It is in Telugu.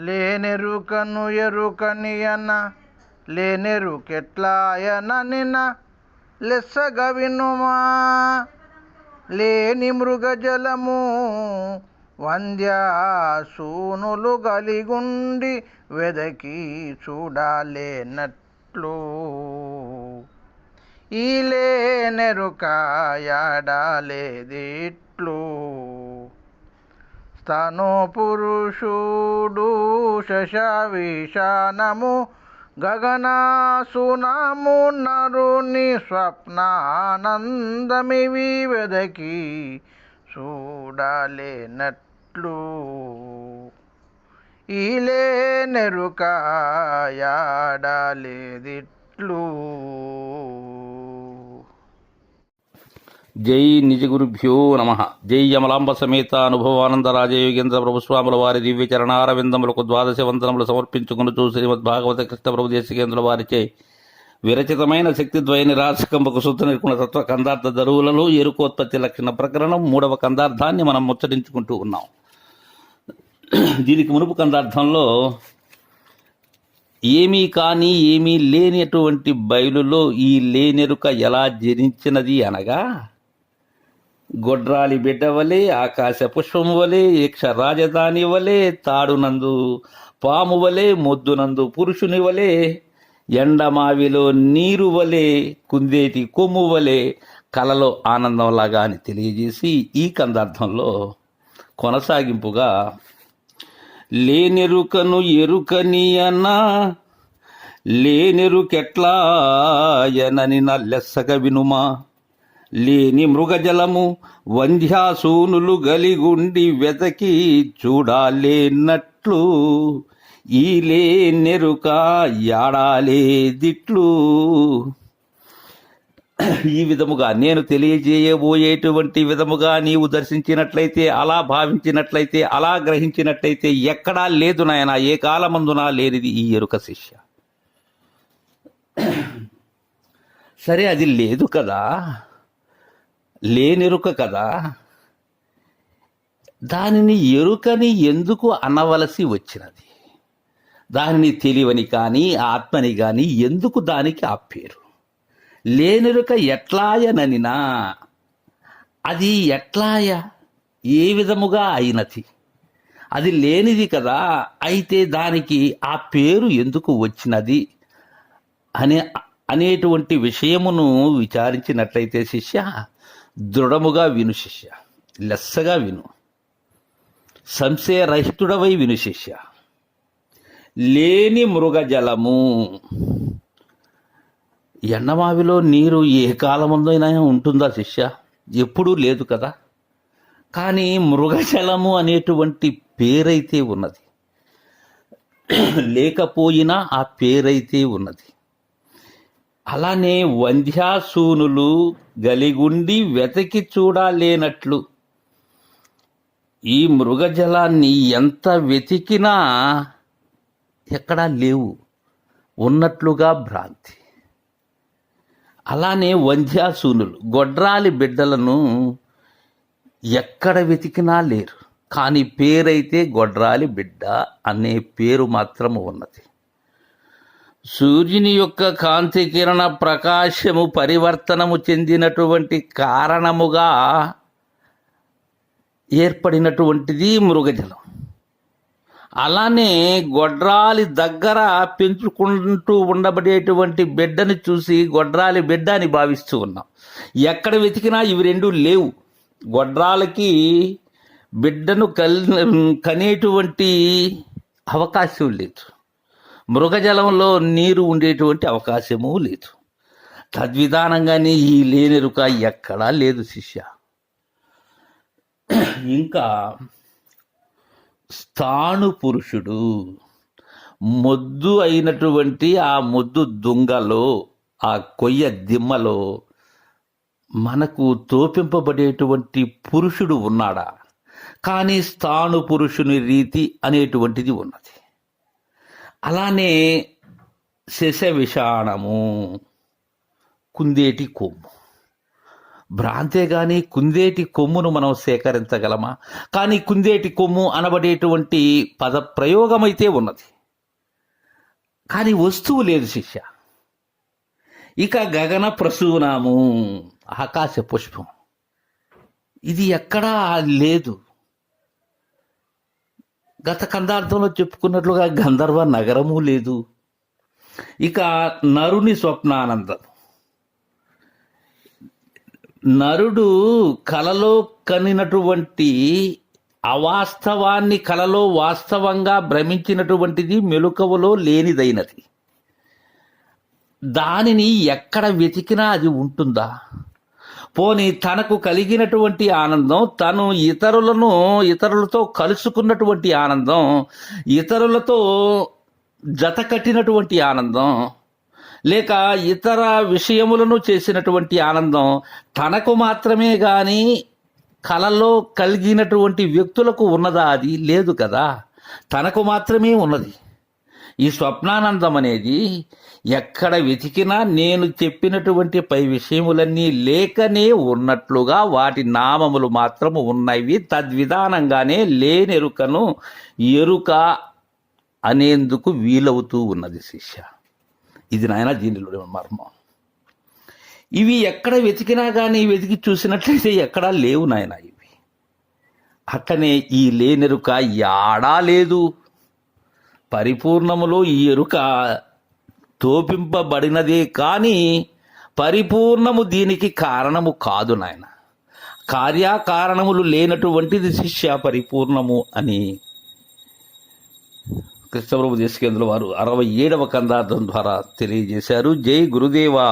లేనెరుకను ఎరుకనియన లేనెరుకెట్లాయననిన లెస్సగ వినుమా లేని మృగజలము వంద్యాసూనులు గలిగుండి వెదకి చూడాలేనట్లు. ఈ లేనెరుకాయాడాలేదిట్లు తను పురుషుడు శశవిషానము గగనాసునాము నరుని స్వప్నానందమివి వెదకి చూడలేనట్లు. ఈలే నెరుకాయాడలేదిట్లు. జై నిజగురుభ్యో నమ. జై యమలాంబ సమేత అనుభవానంద రాజయోగేంద్ర ప్రభుస్వాముల వారి దివ్య చరణారవిందములకు ద్వాదశ వందనములు సమర్పించుకుని శ్రీమద్ భాగవత కృష్ణ ప్రభు దేశికేంద్రుల వారిచే విరచితమైన శక్తి ద్వయ నిరాశకంబకు శుద్ధ నిర్కుణ తత్వ కందార్థ దరువులలో ఎరుకోత్పత్తి లక్షణ ప్రకరణం మూడవ కందార్థాన్ని మనం ముచ్చరించుకుంటూ ఉన్నాం. దీనికి మునుపు కందార్థంలో ఏమీ కానీ ఏమీ లేనటువంటి బయలులో ఈ లేనెరుక ఎలా జరించినది అనగా గొడ్రాలి బిడ్డ వలె ఆకాశ పుష్పము వలె యక్ష రాజధాని వలె తాడునందు పాము వలె మొద్దునందు పురుషుని వలె ఎండమావిలో నీరు వలె కుందేటి కొమ్ము వలె కలలో ఆనందంలాగా అని తెలియజేసి ఈ కందార్థంలో కొనసాగింపుగా లేనెరుకను ఎరుకని ఎరుకనియనా లేనెరుకెట్లాయనని నల్లెస్సగ వినుమా? లేని మృగజలము వంధ్యాసూనులు గలిగుండి వెతకి చూడాలేనట్లు. ఈ యాడాలే దిట్లు ఈ విధముగా నేను తెలియజేయబోయేటువంటి విధముగా నీవు దర్శించినట్లయితే అలా భావించినట్లయితే అలా గ్రహించినట్లయితే ఎక్కడా లేదు నాయన ఏ కాలమందునా లేనిది ఈ ఎరుక శిష్య. సరే అది లేదు కదా. లేనెరుక కదా. దానిని ఎరుకని ఎందుకు అనవలసి వచ్చినది? దానిని తెలివని కానీ ఆత్మని కానీ ఎందుకు దానికి ఆ పేరు లేనెరుక ఎట్లాయననినా అది ఎట్లాయ? ఏ విధముగా అయినది? అది లేనిది కదా అయితే దానికి ఆ పేరు ఎందుకు వచ్చినది? అనే అనేటువంటి విషయమును విచారించినట్లయితే శిష్య దృఢముగా విను శిష్య లెస్సగా విను. సంశయరహితుడవై విను శిష్య. లేని మృగజలము ఎండమావిలో నీరు ఏ కాలముందైనా ఉంటుందా శిష్య? ఎప్పుడూ లేదు కదా. కానీ మృగజలము అనేటువంటి పేరైతే ఉన్నది. లేకపోయినా ఆ పేరైతే ఉన్నది. అలానే వంధ్యాసూనులు గలిగుండి వెతకి చూడలేనట్లు. ఈ మృగజలాన్ని ఎంత వెతికినా ఎక్కడా లేవు. ఉన్నట్లుగా భ్రాంతి. అలానే వంధ్యాసూనులు గొడ్రాలి బిడ్డలను ఎక్కడ వెతికినా లేరు. కానీ పేరైతే గొడ్రాలి బిడ్డ అనే పేరు మాత్రము ఉన్నది. సూర్యుని యొక్క కాంతి కిరణ ప్రకాశము పరివర్తనము చెందినటువంటి కారణముగా ఏర్పడినటువంటిది మృగజలం. అలానే గొడ్రాలి దగ్గర పెంచుకుంటూ ఉండబడేటువంటి బిడ్డని చూసి గొడ్రాలి బిడ్డ అని భావిస్తూ ఉన్నాం. ఎక్కడ వెతికినా ఇవి రెండు లేవు. గొడ్రాలకి బిడ్డను కల్ కనేటువంటి అవకాశం లేదు. మృగజలంలో నీరు ఉండేటువంటి అవకాశము లేదు. తద్విధానంగానే ఈ లేనెరుక ఎక్కడా లేదు శిష్య. ఇంకా స్థాను పురుషుడు మొద్దు అయినటువంటి ఆ మొద్దు దుంగలో ఆ కొయ్య దిమ్మలో మనకు తోపింపబడేటువంటి పురుషుడు ఉన్నాడా? కానీ స్థాను పురుషుని రీతి అనేటువంటిది ఉన్నది. అలానే శశ విషాణము కుందేటి కొమ్ము. భ్రాంతే కానీ కుందేటి కొమ్మును మనం సేకరించగలమా? కానీ కుందేటి కొమ్ము అనబడేటువంటి పద ప్రయోగమైతే ఉన్నది. కానీ వస్తువు లేదు శిష్య. ఇక గగన ప్రసూనాము ఆకాశ పుష్పం. ఇది ఎక్కడా లేదు. గత కందార్థంలో చెప్పుకున్నట్లుగా గంధర్వ నగరము లేదు. ఇక నరుని స్వప్నానందం. నరుడు కలలో కనినటువంటి అవాస్తవాన్ని కలలో వాస్తవంగా భ్రమించినటువంటిది మెలుకవలో లేనిదైనది. దానిని ఎక్కడ వెతికినా అది ఉంటుందా? పోని తనకు కలిగినటువంటి ఆనందం తను ఇతరులను ఇతరులతో కలుసుకున్నటువంటి ఆనందం ఇతరులతో జత కట్టినటువంటి ఆనందం లేక ఇతర విషయములను చేసినటువంటి ఆనందం తనకు మాత్రమే గాని కలలో కలిగినటువంటి వ్యక్తులకు ఉన్నదా అది? లేదు కదా. తనకు మాత్రమే ఉన్నది. ఈ స్వప్నానందం అనేది ఎక్కడ వెతికినా నేను చెప్పినటువంటి పై విషయములన్నీ లేకనే ఉన్నట్లుగా వాటి నామములు మాత్రము ఉన్నవి తద్విధానంగానే లేనెరుకను ఎరుక అనేందుకు వీలవుతూ ఉన్నది శిష్య. ఇది నాయన దీనిలో మర్మం. ఇవి ఎక్కడ వెతికినా కానీ వెతికి చూసినట్లయితే ఎక్కడా లేవు నాయన ఇవి. అట్లనే ఈ లేనెరుక యాడా లేదు. పరిపూర్ణములో ఈ ఎరుక తోపింపబడినదే కానీ పరిపూర్ణము దీనికి కారణము కాదు నాయన. కార్యకారణములు లేనటువంటిది శిష్య పరిపూర్ణము అని కృష్ణప్రభు దేశకేంద్రుల వారు అరవై ఏడవ కందార్థం ద్వారా తెలియజేశారు. జై గురుదేవా.